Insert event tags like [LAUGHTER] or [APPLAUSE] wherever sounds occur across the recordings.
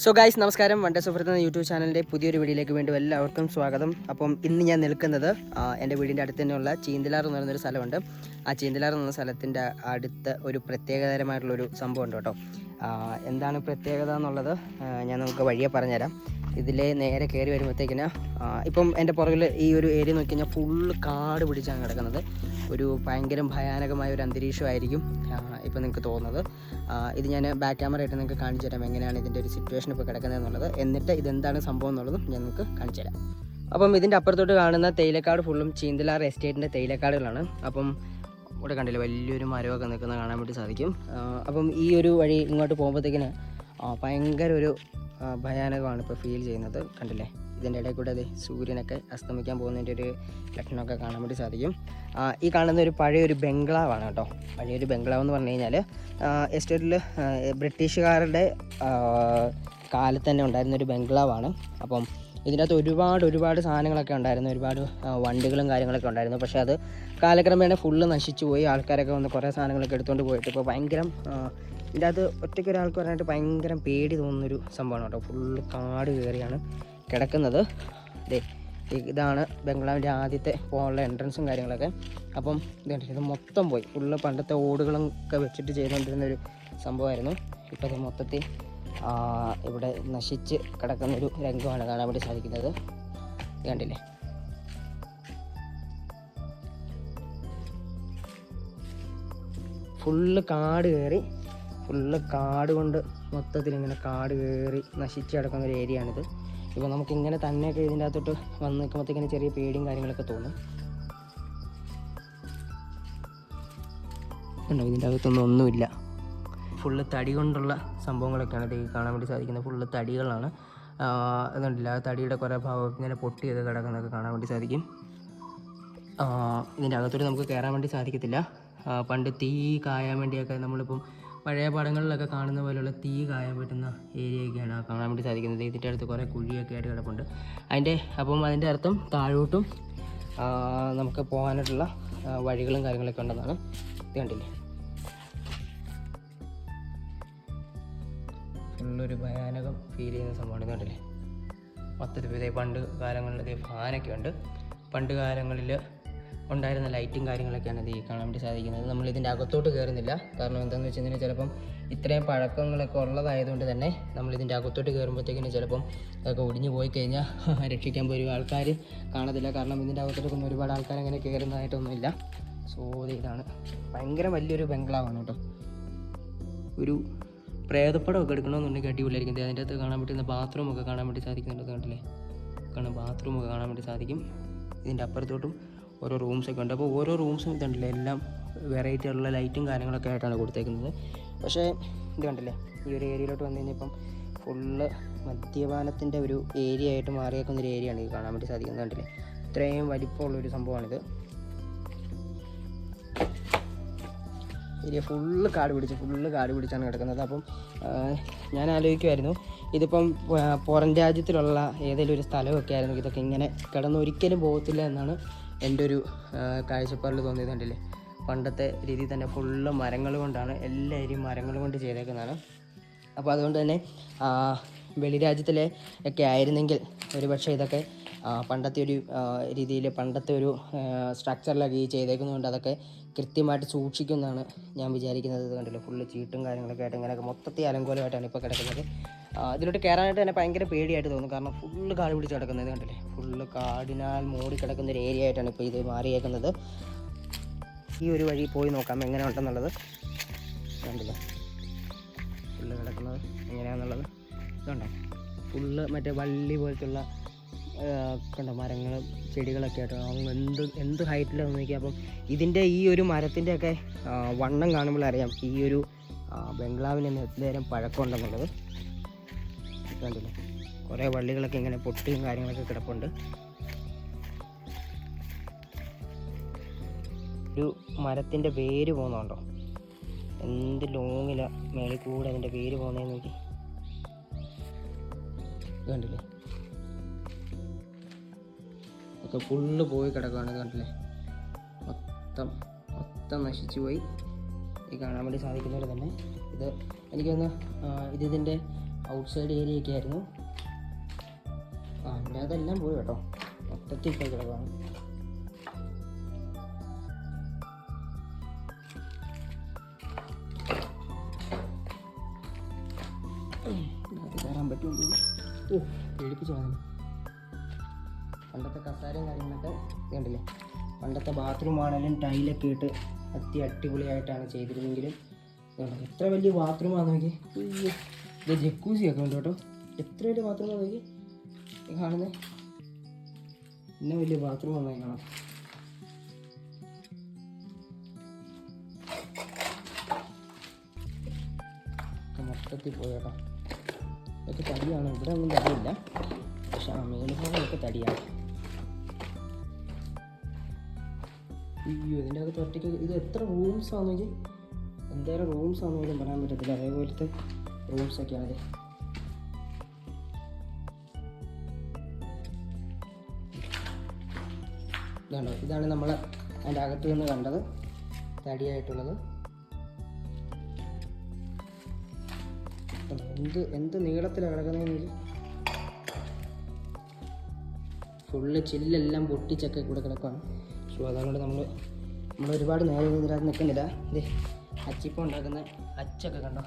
So guys നമസ്കാരം. വണ്ടേ സുഹൃത്ത് എന്ന യൂട്യൂബ് ചാനലിന്റെ പുതിയൊരു വീഡിയോയിലേക്ക് വീണ്ടും എല്ലാവർക്കും സ്വാഗതം. അപ്പം ഇന്ന് ഞാൻ നിൽക്കുന്നത് എന്റെ വീടിന്റെ അടുത്ത് തന്നെയുള്ള ചീന്തലാർ എന്ന് പറയുന്നൊരു സ്ഥലമുണ്ട്. ആ ചീന്തലാർ എന്ന സ്ഥലത്തിന്റെ അടുത്ത് ഒരു പ്രത്യേകതരമായിട്ടുള്ളൊരു സംഭവം ഉണ്ട് കേട്ടോ എന്താണ് പ്രത്യേകത എന്നുള്ളത് ഞാൻ നമുക്ക് വഴിയെ പറഞ്ഞുതരാം. ഇതിലെ നേരെ കയറി വരുമ്പോഴത്തേക്കിന് ഇപ്പം എന്റെ പുറകിൽ ഈ ഒരു ഏരിയ നോക്കി കഴിഞ്ഞാൽ ഫുള്ള് കാട് പിടിച്ചാണ് കിടക്കുന്നത്. ഒരു ഭയങ്കര ഭയാനകമായ ഒരു അന്തരീക്ഷമായിരിക്കും ഇപ്പം നിങ്ങൾക്ക് തോന്നുന്നത്. ഇത് ഞാൻ ബാക്ക് ക്യാമറ ആയിട്ട് നിങ്ങൾക്ക് കാണിച്ചു തരാം എങ്ങനെയാണ് ഇതിന്റെ ഒരു സിറ്റുവേഷൻ ഇപ്പോൾ കിടക്കുന്നത് എന്നുള്ളത് എന്നിട്ട് ഇതെന്താണ് സംഭവം എന്നുള്ളതും ഞാൻ നിങ്ങൾക്ക് കാണിച്ചു തരാം. അപ്പം ഇതിന്റെ അപ്പുറത്തോട്ട് കാണുന്ന തേയിലക്കാട് ഫുള്ളും ചീന്തലാർ എസ്റ്റേറ്റിന്റെ തേയിലക്കാടുകളാണ്. അപ്പം ഇവിടെ കണ്ടില്ല വലിയൊരു മരമൊക്കെ നിൽക്കുന്നത് കാണാൻ വേണ്ടി സാധിക്കും. അപ്പം ഈ ഒരു വഴി ഇങ്ങോട്ട് പോകുമ്പോഴത്തേക്കിന് ഭയങ്കര ഒരു ഭയാനകമാണ് ഇപ്പോൾ ഫീൽ ചെയ്യുന്നത്. കണ്ടില്ലേ? ഇതിന്റെ ഇടയിൽ കൂടെ അത് സൂര്യനൊക്കെ അസ്തമിക്കാൻ പോകുന്നതിന്റെ ഒരു ലക്ഷണമൊക്കെ കാണാൻ വേണ്ടി സാധിക്കും. ഈ കാണുന്ന ഒരു പഴയൊരു ബംഗ്ലാവാണ് കേട്ടോ. പഴയൊരു ബംഗ്ലാവ് എന്ന് പറഞ്ഞു കഴിഞ്ഞാൽ എസ്റ്റേറ്റിൽ ബ്രിട്ടീഷുകാരുടെ കാലത്ത് തന്നെ ഉണ്ടായിരുന്ന ഒരു ബംഗ്ലാവാണ്. അപ്പം ഇതിനകത്ത് ഒരുപാട് ഒരുപാട് സാധനങ്ങളൊക്കെ ഉണ്ടായിരുന്നു. ഒരുപാട് വണ്ടികളും കാര്യങ്ങളൊക്കെ ഉണ്ടായിരുന്നു. പക്ഷേ അത് കാലക്രമേണ ഫുള്ള് നശിച്ചു പോയി. ആൾക്കാരൊക്കെ വന്ന് കുറേ സാധനങ്ങളൊക്കെ എടുത്തുകൊണ്ട് പോയിട്ട് ഇപ്പോൾ ഭയങ്കര ഇതിന്റെ അത് ഒറ്റയ്ക്ക് ഒരാൾക്ക് പറയാനായിട്ട് ഭയങ്കര പേടി തോന്നുന്നൊരു സംഭവമാണ് കേട്ടോ. ഫുള്ള് കാട് കയറിയാണ് കിടക്കുന്നത്. അതെ ഇതാണ് ബംഗ്ലാവിന്റെ ആദ്യത്തെ പോകാനുള്ള എൻട്രൻസും കാര്യങ്ങളൊക്കെ. അപ്പം ഇത് മൊത്തം പോയി. ഫുള്ള് പണ്ടത്തെ ഓടുകളും ഒക്കെ വെച്ചിട്ട് ചെയ്തുകൊണ്ടിരുന്ന ഒരു സംഭവമായിരുന്നു. ഇപ്പോൾ അത് മൊത്തത്തിൽ ഇവിടെ നശിച്ച് കിടക്കുന്നൊരു രംഗമാണ് കാണാൻ വേണ്ടി സാധിക്കുന്നത്. കണ്ടില്ലേ? ഫുള്ള് കാട് കയറി ഫുള്ള് കാട് കൊണ്ട് മൊത്തത്തിൽ ഇങ്ങനെ കാട് കയറി നശിച്ച് കിടക്കുന്ന ഒരു ഏരിയ ആണിത് ഇപ്പോൾ നമുക്ക് ഇങ്ങനെ തന്നെയൊക്കെ ഇതിന്റെ അകത്തോട്ട് വന്ന് ഇങ്ങനെ ചെറിയ പേടിയും കാര്യങ്ങളൊക്കെ തോന്നും. ഉണ്ടോ ഇതിന്റെ അകത്തൊന്നും ഒന്നുമില്ല. ഫുള്ള് തടി കൊണ്ടുള്ള സംഭവങ്ങളൊക്കെയാണ് ഇത് കാണാൻ വേണ്ടി സാധിക്കുന്നത്. ഫുള്ള് തടികളാണ്. ആ തടിയുടെ കുറേ ഭാഗം ഇങ്ങനെ പൊട്ടിയത് കിടക്കുന്നതൊക്കെ കാണാൻ വേണ്ടി സാധിക്കും. ഇതിന്റെ അകത്തോട്ട് നമുക്ക് കയറാൻ വേണ്ടി സാധിക്കത്തില്ല. പണ്ട് തീ കായാൻ വേണ്ടിയൊക്കെ നമ്മളിപ്പം പഴയ പടങ്ങളിലൊക്കെ കാണുന്ന പോലെയുള്ള തീ കായാൻ പറ്റുന്ന ഏരിയയൊക്കെയാണ് ആ കാണാൻ വേണ്ടി സാധിക്കുന്നത്. ഇതിന്റെ അടുത്ത് കുറേ കുഴിയൊക്കെ ആയിട്ട് കിടപ്പുണ്ട്. അതിന്റെ അപ്പം അതിന്റെ അർത്ഥം താഴോട്ടും നമുക്ക് പോകാനായിട്ടുള്ള വഴികളും കാര്യങ്ങളൊക്കെ ഉണ്ടെന്നാണ് ഇത് കണ്ടില്ലേ? ഫുള്ളൊരു ഭയാനകം ഫീൽ ചെയ്യുന്ന സംഭവമാണ് കണ്ടില്ലേ? മൊത്തത്തിൽ ഇതേ പണ്ട് കാലങ്ങളിൽ ഇതേ ഫാനൊക്കെ ഉണ്ട്. പണ്ട് കാലങ്ങളിൽ ഉണ്ടായിരുന്ന ലൈറ്റും കാര്യങ്ങളൊക്കെയാണ് ഇത് കാണാൻ വേണ്ടി സാധിക്കുന്നത്. നമ്മൾ ഇതിന്റെ അകത്തോട്ട് കയറുന്നില്ല കാരണം എന്താണെന്ന് വെച്ച് കഴിഞ്ഞാൽ ചിലപ്പം ഇത്രയും പഴക്കങ്ങളൊക്കെ ഉള്ളതായതുകൊണ്ട് തന്നെ നമ്മൾ ഇതിന്റെ അകത്തോട്ട് കയറുമ്പോഴത്തേക്കിന് ചിലപ്പം അതൊക്കെ ഒടിഞ്ഞു പോയി കഴിഞ്ഞാൽ [LAUGHS] രക്ഷിക്കാൻ പോലും ആൾക്കാർ കാണത്തില്ല. കാരണം ഇതിന്റെ അകത്തോട്ടൊന്നും ഒരുപാട് ആൾക്കാർ അങ്ങനെ കയറുന്നതായിട്ടൊന്നുമില്ല സോ ഇതാണ്. ഭയങ്കര വലിയൊരു ബംഗ്ലാവാണ് കേട്ടോ. ഒരു പ്രേതപ്പടമൊക്കെ എടുക്കണമെന്നുണ്ടെങ്കിൽ അടിപൊളിയായിരിക്കും. അതിന്റെ അകത്ത് കാണാൻ പറ്റുന്ന ബാത്റൂമൊക്കെ കാണാൻ വേണ്ടി സാധിക്കുന്നുണ്ട്. കണ്ടില്ലേ? കാണാൻ ബാത്റൂം ഒക്കെ കാണാൻ വേണ്ടി സാധിക്കും. ഇതിന്റെ അപ്പുറത്തോട്ടും ഓരോ റൂംസ് ഒക്കെ ഉണ്ട്. അപ്പോൾ ഓരോ റൂംസും ഇതുണ്ടല്ലേ? എല്ലാം വെറൈറ്റി ഉള്ള ലൈറ്റും കാര്യങ്ങളൊക്കെ ആയിട്ടാണ് കൊടുത്തേക്കുന്നത്. പക്ഷേ ഇത് കണ്ടില്ലേ? ഈ ഒരു ഏരിയയിലോട്ട് വന്നു കഴിഞ്ഞപ്പം ഫുള്ള് മദ്യപാനത്തിന്റെ ഒരു ഏരിയ ആയിട്ട് മാറിയേക്കുന്ന ഒരു ഏരിയയാണ് ഈ കാണാൻ വേണ്ടി സാധിക്കുന്നത്. കണ്ടില്ലേ? ഇത്രയും വലിപ്പമുള്ളൊരു സംഭവമാണിത്. ഏരിയ ഫുള്ള് കാട് പിടിച്ച് ഫുള്ള് കാട് പിടിച്ചാണ് കിടക്കുന്നത്. അപ്പം ഞാൻ ആലോചിക്കുമായിരുന്നു ഇതിപ്പം പുറം രാജ്യത്തിലുള്ള ഏതെങ്കിലും ഒരു സ്ഥലമൊക്കെ ആയിരുന്നു. ഇതൊക്കെ ഇങ്ങനെ കിടന്ന് ഒരിക്കലും പോകത്തില്ല എന്നാണ് എന്റെ ഒരു കാഴ്ചപ്പാടിൽ തോന്നിയത് കണ്ടില്ലേ? പണ്ടത്തെ രീതി തന്നെ ഫുള്ള് മരങ്ങൾ കൊണ്ടാണ് എല്ലാ മരങ്ങൾ കൊണ്ട് ചെയ്തേക്കുന്നതാണ്. അപ്പോൾ അതുകൊണ്ട് തന്നെ വെളി വെളിരാജ്യത്തിലെ ഒക്കെ ആയിരുന്നെങ്കിൽ ഒരു പക്ഷേ ഇതൊക്കെ പണ്ടത്തെ ഒരു രീതിയിൽ പണ്ടത്തെ ഒരു സ്ട്രക്ചറിലൊക്കെ ഈ ചെയ്തേക്കുന്നതുകൊണ്ട് അതൊക്കെ കൃത്യമായിട്ട് സൂക്ഷിക്കുന്നതാണ് ഞാൻ വിചാരിക്കുന്നത് കണ്ടില്ല? ഫുള്ള് ചീട്ടും കാര്യങ്ങളൊക്കെ ആയിട്ട് ഇങ്ങനെയൊക്കെ മൊത്തത്തിൽ അലങ്കോലമായിട്ടാണ് ഇപ്പോൾ കിടക്കുന്നത്. ഇതിലോട്ട് കയറാനായിട്ട് തന്നെ ഭയങ്കര പേടിയായിട്ട് തോന്നും. കാരണം ഫുള്ള് കാട് പിടിച്ച് കിടക്കുന്നത് കണ്ടില്ലേ? ഫുള്ള് കാടിനാൽ മൂടി കിടക്കുന്ന ഒരു ഏരിയ ആയിട്ടാണ് ഇപ്പോൾ ഇത് മാറിയേക്കുന്നത്. ഈ ഒരു വഴി പോയി നോക്കാം എങ്ങനെ ഉണ്ടെന്നുള്ളത് കണ്ടില്ലേ? ഫുള്ള് കിടക്കുന്നത് എങ്ങനെയാണെന്നുള്ളത് ഇതുണ്ടോ? ഫുള്ള് മറ്റേ വള്ളി പോലത്തുള്ള കണ്ടോ മരങ്ങളും ചെടികളൊക്കെ ആയിട്ട്. എന്ത് എന്ത് ഹൈറ്റിലാണെന്ന് നോക്കിയാൽ അപ്പം ഇതിന്റെ ഈ ഒരു മരത്തിന്റെയൊക്കെ വണ്ണം കാണുമ്പോൾ അറിയാം ഈ ഒരു ബംഗ്ലാവിന് നേരം പഴക്കമുണ്ടെന്നുള്ളത്. കണ്ടില്ലേ? കുറേ വള്ളികളൊക്കെ ഇങ്ങനെ പൊട്ടിയും കാര്യങ്ങളൊക്കെ കിടപ്പുണ്ട്. ഒരു മരത്തിന്റെ വേര് പോകുന്നുണ്ടോ? എന്ത് ലോങ്ങില മേളിൽ കൂടെ അതിന്റെ വേര് പോകുന്നതെന്ന് നോക്കി. കണ്ടില്ലേ? ഒക്കെ ഫുള്ള് പോയി കിടക്കുകയാണ് കണ്ടില്ലേ? മൊത്തം മൊത്തം നശിച്ചു പോയി. ഈ കാണാൻ വേണ്ടി സാധിക്കുന്നവർ തന്നെ. ഇത് എനിക്കൊന്ന് ഇത് ഇതിന്റെ ഔട്ട് സൈഡ് ഏരിയ ഒക്കെ ആയിരുന്നു. ആ ഇവിടെ അതെല്ലാം പോയി കേട്ടോ. മൊത്തത്തിൽ പോയി കളഞ്ഞു പണ്ടത്തെ കസാരയും കാര്യങ്ങളൊക്കെ കണ്ടില്ലേ? പണ്ടത്തെ ബാത്റൂം ആണെങ്കിലും ടൈലൊക്കെ ഇട്ട് അത്യ അടിപൊളിയായിട്ടാണ് ചെയ്തിരുന്നെങ്കിലും. എത്ര വലിയ ബാത്റൂമാണെന്ന് നോക്കി ഇത് ജക്കൂസി ഒക്കെ ഉണ്ട് കേട്ടോ. എത്ര വലിയ ബാത്റൂം നോക്കി. കാണുന്നത് ഇന്ന വലിയ ബാത്റൂം നന്നായി കാണാം മൊത്തത്തിൽ പോയി ഇതൊക്കെ തടിയാണ്. ഇവിടെ ഒന്നും തടിയില്ല. പക്ഷെ ആ മേലുഭാഗമൊക്കെ തടിയാണ്. അയ്യോ ഇതിന്റെ അകത്ത് ഒറ്റയ്ക്ക് ഇത് എത്ര റൂംസ് ആണെന്ന് എന്തായാലും റൂംസ് ആണെന്ന് പറയാൻ പറ്റത്തില്ല. അതേപോലത്തെ റൂംസ് ഒക്കെയാണ് ഇത് ഇതാണോ? ഇതാണ് നമ്മൾ അതിന്റെ അകത്ത് നിന്ന് കണ്ടത്. തടിയായിട്ടുള്ളത്? എന്ത് എന്ത് നീളത്തിലാണ് കിടക്കുന്നതെങ്കിൽ ഫുള്ള് ചില്ലെല്ലാം പൊട്ടിച്ചൊക്കെ കൂടെ കിടക്കുകയാണ് സോ അതുകൊണ്ട് നമ്മൾ നമ്മൾ ഒരുപാട് നേരം ഇതിനകത്ത് നിൽക്കുന്നില്ല. ഇത് അച്ചിപ്പം ഉണ്ടാക്കുന്ന അച്ചൊക്കെ കണ്ടോ?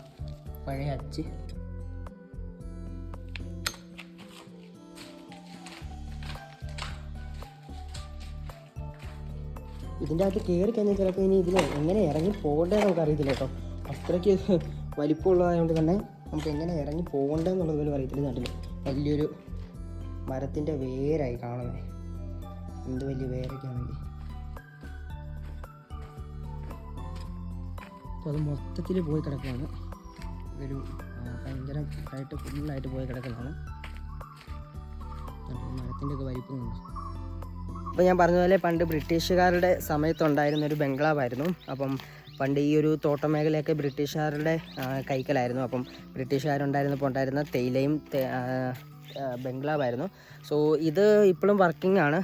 പഴയ അച്ച്. ഇതിന്റെ അകത്ത് കയറി കഴിഞ്ഞാൽ ചിലപ്പോൾ ഇനി ഇതിൽ എങ്ങനെ ഇറങ്ങി പോകേണ്ടതെന്ന് നമുക്ക് അറിയത്തില്ല കേട്ടോ. അത്രയ്ക്ക് വലിപ്പമുള്ളതായതുകൊണ്ട് തന്നെ നമുക്ക് എങ്ങനെ ഇറങ്ങി പോകേണ്ടതെന്നുള്ളത് പോലും അറിയത്തില്ല. നാട്ടിൽ വലിയൊരു മരത്തിന്റെ വേരായി കാണുന്നത് എന്ത് വലിയ വേരൊക്കെ ആണെങ്കിൽ അപ്പോൾ അത് മൊത്തത്തിൽ പോയി കിടക്കുകയാണ് ഭയങ്കര ഭയങ്കരമായിട്ട് ഫുള്ളായിട്ട് പോയി കിടക്കുന്നതാണ്. മരത്തിന്റെ ഒക്കെ വലിപ്പമുണ്ട് അപ്പോൾ ഞാൻ പറഞ്ഞതുപോലെ പോലെ പണ്ട് ബ്രിട്ടീഷുകാരുടെ സമയത്തുണ്ടായിരുന്ന ഒരു ബംഗ്ലാവായിരുന്നു. അപ്പം പണ്ട് ഈ ഒരു തോട്ടമേഖലയൊക്കെ ബ്രിട്ടീഷുകാരുടെ കൈക്കലായിരുന്നു. അപ്പം ബ്രിട്ടീഷുകാരുണ്ടായിരുന്നപ്പോൾ ഉണ്ടായിരുന്ന തേയിലയും ബംഗ്ലാവായിരുന്നു സോ ഇത് ഇപ്പോഴും വർക്കിംഗ് ആണ്.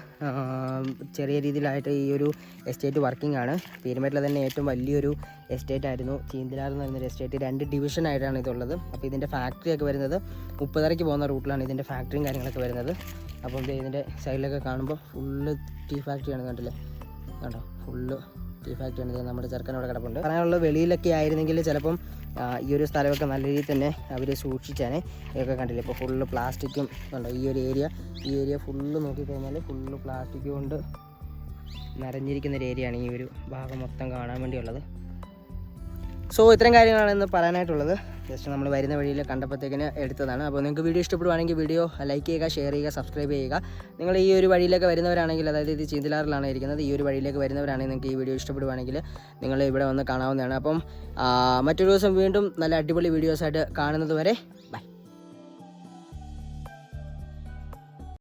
ചെറിയ രീതിയിലായിട്ട് ഈ ഒരു എസ്റ്റേറ്റ് വർക്കിംഗ് ആണ്. പീരുമേട്ടിലെ തന്നെ ഏറ്റവും വലിയൊരു എസ്റ്റേറ്റ് ആയിരുന്നു. ചീന്തിലാർ എന്ന് പറയുന്നൊരു എസ്റ്റേറ്റ് രണ്ട് ഡിവിഷൻ ആയിട്ടാണ് ഇതുള്ളത്. അപ്പോൾ ഇതിന്റെ ഫാക്ടറി ഒക്കെ വരുന്നത് മുപ്പതരയ്ക്ക് പോകുന്ന റൂട്ടിലാണ് ഇതിന്റെ ഫാക്ടറിയും കാര്യങ്ങളൊക്കെ വരുന്നത്. അപ്പം ഇതിന്റെ സൈഡിലൊക്കെ കാണുമ്പോൾ ഫുള്ള് ടീ ഫാക്ടറിയാണ് കണ്ടില്ലേ? കണ്ടോ? ഫുള്ള് ടീ ഫാക്ടറിയാണ് നമ്മുടെ ചെറുക്കനോട് കിടപ്പുണ്ട്. പറയാനുള്ള വെളിയിലൊക്കെ ആയിരുന്നെങ്കിൽ ചിലപ്പം ഈ ഒരു സ്ഥലമൊക്കെ നല്ല രീതിയിൽ തന്നെ അവർ സൂക്ഷിച്ചാണ് ഇതൊക്കെ കണ്ടില്ലേ. ഇപ്പോൾ ഫുള്ള് പ്ലാസ്റ്റിക്കും കണ്ടോ ഈ ഒരു ഏരിയ ഈ ഏരിയ ഫുള്ള് നോക്കിക്കഴിഞ്ഞാൽ ഫുള്ള് പ്ലാസ്റ്റിക് കൊണ്ട് നിറഞ്ഞിരിക്കുന്ന ഒരു ഏരിയയാണ് ഈ ഒരു ഭാഗം മൊത്തം കാണാൻ വേണ്ടിയുള്ളത്. സോ ഇത്രയും കാര്യങ്ങളാണ് ഇന്ന് പറയാനായിട്ടുള്ളത്. ജസ്റ്റ് നമ്മൾ വരുന്ന വഴിയിൽ കണ്ടപ്പോഴത്തേക്കിന് എടുത്തതാണ്. അപ്പോൾ നിങ്ങൾക്ക് വീഡിയോ ഇഷ്ടപ്പെടുവാണെങ്കിൽ വീഡിയോ ലൈക്ക് ചെയ്യുക ഷെയർ ചെയ്യുക സബ്സ്ക്രൈബ് ചെയ്യുക. നിങ്ങൾ ഈ ഒരു വഴിയിലേക്ക് വരുന്നവരാണെങ്കിൽ അതായത് ഇത് ചീന്തലാറിലാണ് ഇരിക്കുന്നത് ഈ ഒരു വഴിയിലേക്ക് വരുന്നവരാണെങ്കിൽ നിങ്ങൾക്ക് ഈ വീഡിയോ ഇഷ്ടപ്പെടുവാണെങ്കിൽ നിങ്ങൾ ഇവിടെ വന്ന് കാണാവുന്നതാണ്. അപ്പം മറ്റൊരു ദിവസം വീണ്ടും നല്ല അടിപൊളി വീഡിയോസായിട്ട് കാണുന്നത് വരെ